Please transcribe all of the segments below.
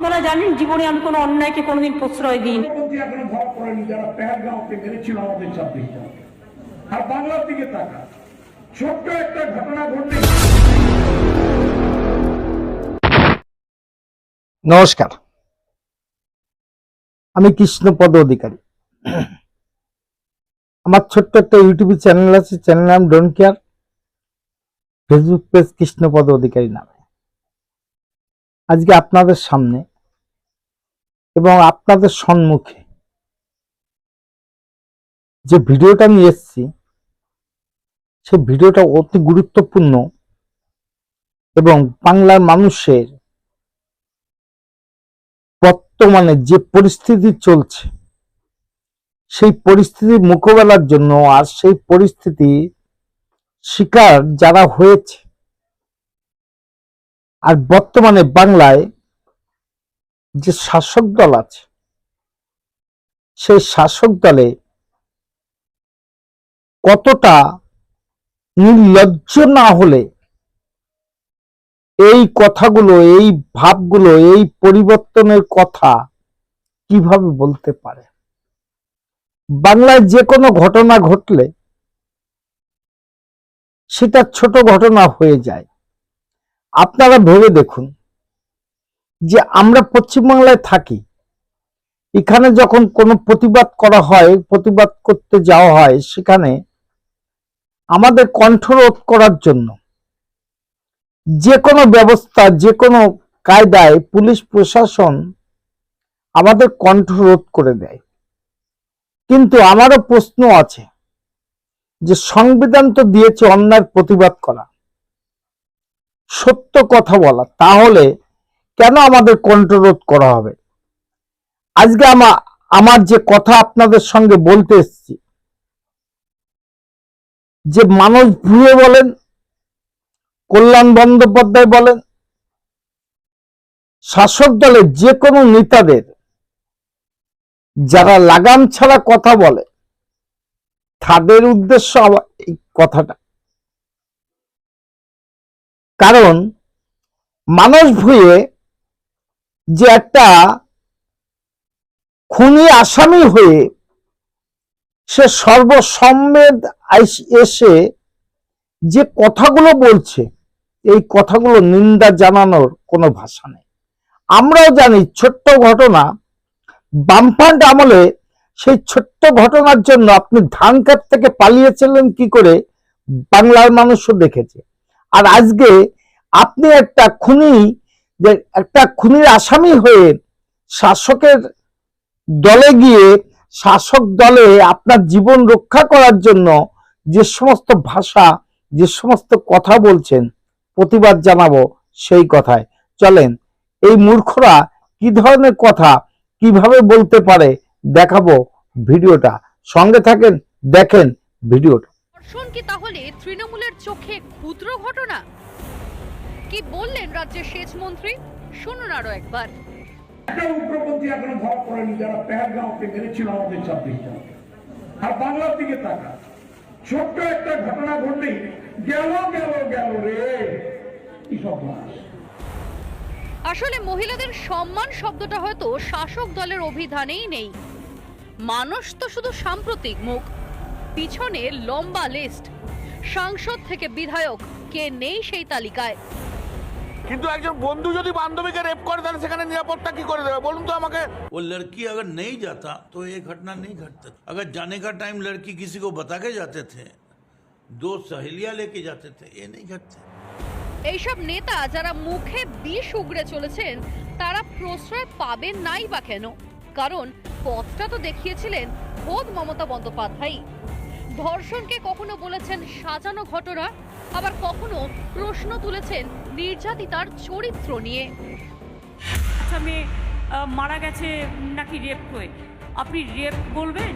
আপনারা জানেন জীবনে আমি কোনো অন্যায়কে কোনোদিন প্রশ্রয় দিই এখনও ধরা পড়েনি যারা পেহেলগাঁওকে মেরেছিল আমাদের ছাব্বিশ আর বাংলার দিকে তাকা ছোট্ট একটা ঘটনা ঘটলে নমস্কার। আমি কৃষ্ণপদ অধিকারী। আমার ছোট্ট একটা ইউটিউব চ্যানেল আছে চ্যানেল নাম don't care. Facebook page Krishnapada Adhikari নামে। আজকে আপনাদের সামনে এবং আপনাদের সম্মুখে যে ভিডিওটা নিয়ে এসেছি, সেই ভিডিওটা অতি গুরুত্বপূর্ণ এবং বাংলার মানুষের বর্তমানে যে পরিস্থিতি চলছে, সেই পরিস্থিতি মোকাবেলার জন্য আর সেই পরিস্থিতি শিকার যারা হয়েছে আর বর্তমানে বাংলায় যে শাসক দল আছে, সেই শাসক দলে কতটা নির্লজ্জ না হলে এই কথাগুলো, এই ভাবগুলো, এই পরিবর্তনের কথা কীভাবে বলতে পারে? বাংলায় যে কোনো ঘটনা ঘটলে সেটা ছোট ঘটনা হয়ে যায়। আপনারা ভেবে দেখুন যে আমরা পশ্চিমবাংলায় থাকি। এখানে যখন কোনো প্রতিবাদ করা হয়, প্রতিবাদ করতে যাওয়া হয়, সেখানে আমাদের কণ্ঠরোধ করার জন্য যে কোনো ব্যবস্থা, যে কোনো কায়দায় পুলিশ প্রশাসন আমাদের কণ্ঠরোধ করে দেয়। কিন্তু আমারও প্রশ্ন আছে যে সংবিধান তো দিয়েছে অন্যায়ের প্রতিবাদ করা। সত্য কথা বলা, তাহলে কেন আমাদের কণ্ঠরোধ করা হবে? আজকে আমার আমার যে কথা আপনাদের সঙ্গে বলতে এসেছি, যে মানুষ ভুয়ে বলেন, কল্যাণ বন্দ্যোপাধ্যায় বলেন, শাসক দলের যে কোনো নেতাদের যারা লাগাম ছাড়া কথা বলে, তাদের উদ্দেশ্য আমার এই কথাটা। কারণ মানুষ ভুয়ে যে একটা খুনি আসামি হয়ে সে সর্বসম্মেদ এসে যে কথাগুলো বলছে, এই কথাগুলো নিন্দা জানানোর কোনো ভাষা নেই। আমরাও জানি ছোট্ট ঘটনা, বামফ্রন্ট আমলে সেই ছোট্ট ঘটনার জন্য আপনি ধান কাট থেকে পালিয়েছিলেন কি করে, বাংলার মানুষও দেখেছে। আর আজকে আপনি একটা খুনি, যে একটা খুনির আসামি হয়ে শাসকের দলে গিয়ে শাসক দলে আপনার জীবন রক্ষা করার জন্য যে সমস্ত ভাষা, যে সমস্ত কথা বলছেন, প্রতিবাদ জানাব সেই কথায়। চলেন, এই মূর্খরা কি ধরনের কথা, কীভাবে বলতে পারে, দেখাবো ভিডিওটা। সঙ্গে থাকেন, দেখেন ভিডিওটা। তাহলে তৃণমূলের চোখে ক্ষুদ্র ঘটনা। কি বললেন রাজ্যের সেচ মন্ত্রী? শুনুন আরও একবার। একটা উগ্রপন্থী এখনও ধরা পড়েনি যারা পেহেলগাঁওকে মেরেছিল আমাদের ছাব্বিশ জন। আর বাংলার দিকে তাকা ছোট্ট একটা ঘটনা ঘটলেই গেল গেল গেল রে। কি সব আসলে মহিলাদের সম্মান শব্দটা হয়তো শাসক দলের অভিধানেই নেই। মানুষ তো শুধু সাম্প্রতিক মুখ পিছনে লম্বা লিস্ট সাংসদ থেকে বিধায়ক কে নেই সেই তালিকায় কিন্তু একজন বন্ধু যদি বান্ধবীকে রেপ করে তাহলে সেখানে নিরাপত্তা কি করে দেবে বলুন তো আমাকে वो लड़की अगर नहीं जाता तो ये घटना नहीं घटता अगर जाने का टाइम लड़की किसी को बता के जाते थे दो सहेलियां लेके जाते थे ये नहीं घटते এইসব নেতা যারা মুখে বিষ উগড়ে চলেছেন তারা প্রশ্রয় পাবেন নাই বা কেন কারণ পথটা তো দেখিয়েছিলেন খোদ মমতা বন্দ্যোপাধ্যায় ধর্ষণকে কখনো বলেছেন সাজানো ঘটনা আবার কখনো প্রশ্ন তুলেছেন নির্যাতিতার চরিত্র নিয়ে। বাচ্চা মেয়ে মারা গেছে নাকি রেপ হয়ে? আপনি রেপ বলবেন?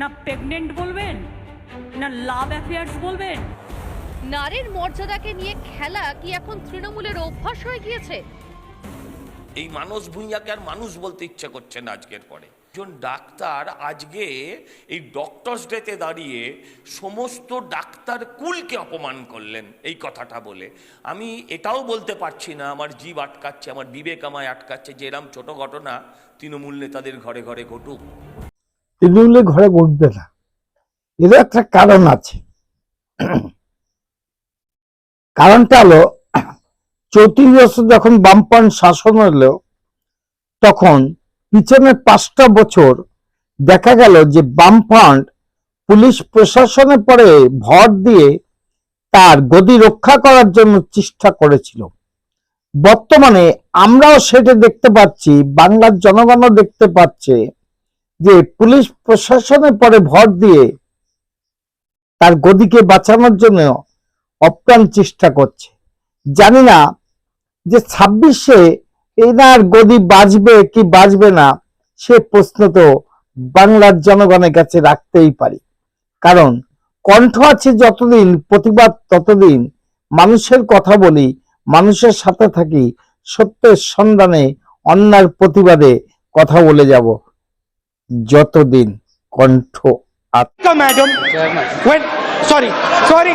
না প্রেগনেন্ট বলবেন? না লাভ অ্যাফেয়ার্স বলবেন? নারীর মর্যাদাকে নিয়ে খেলা কি এখন তৃণমূলের অভ্যাস হয়ে গিয়েছে? এই মানুষ ভূঁইয়াকে আর মানুষ বলতে ইচ্ছে করছে না আজকের পরে। একজন ডাক্তার আজকে এই ডক্টরস ডেতে দাঁড়িয়ে সমস্ত ডাক্তার কুলকে অপমান করলেন, এই কথাটা বলে। আমি এটাও বলতে পারছি না, আমার জীব আটকাচ্ছে, আমার বিবেক আমায় আটকাচ্ছে যে এরম ছোট ঘটনা তৃণমূল নেতাদের ঘরে ঘরে ঘটুক। তৃণমূলের ঘরে ঘটবে না। এর একটা কারণ আছে। কারণটা হলো, চৌত্রিশ বছর যখন বামপান শাসন হলো, তখন পিছনে পাঁচটা বছর দেখা গেল যে বামফ্রন্ট পুলিশ প্রশাসনের পরে ভর দিয়ে তার গদি রক্ষা করার জন্য চেষ্টা করেছিল। বর্তমানে আমরাও সেটা দেখতে পাচ্ছি, বাংলার জনগণও দেখতে পাচ্ছে যে পুলিশ প্রশাসনের পরে ভর দিয়ে তার গদিকে বাঁচানোর জন্য অপ্রাণ চেষ্টা করছে। জানি না যে ছাব্বিশে এনার গদি বাজবে কি বাজবে না সে প্রশ্ন তো বাংলার জনগণের কাছে রাখতেই পারি কারণ কণ্ঠ আছে যতদিন প্রতিবাদ ততদিন মানুষের কথা বলি মানুষের সাথে থাকি সত্যের সন্ধানে অন্যার প্রতিবাদে কথা বলে যাব যতদিন কণ্ঠ. When, sorry, sorry.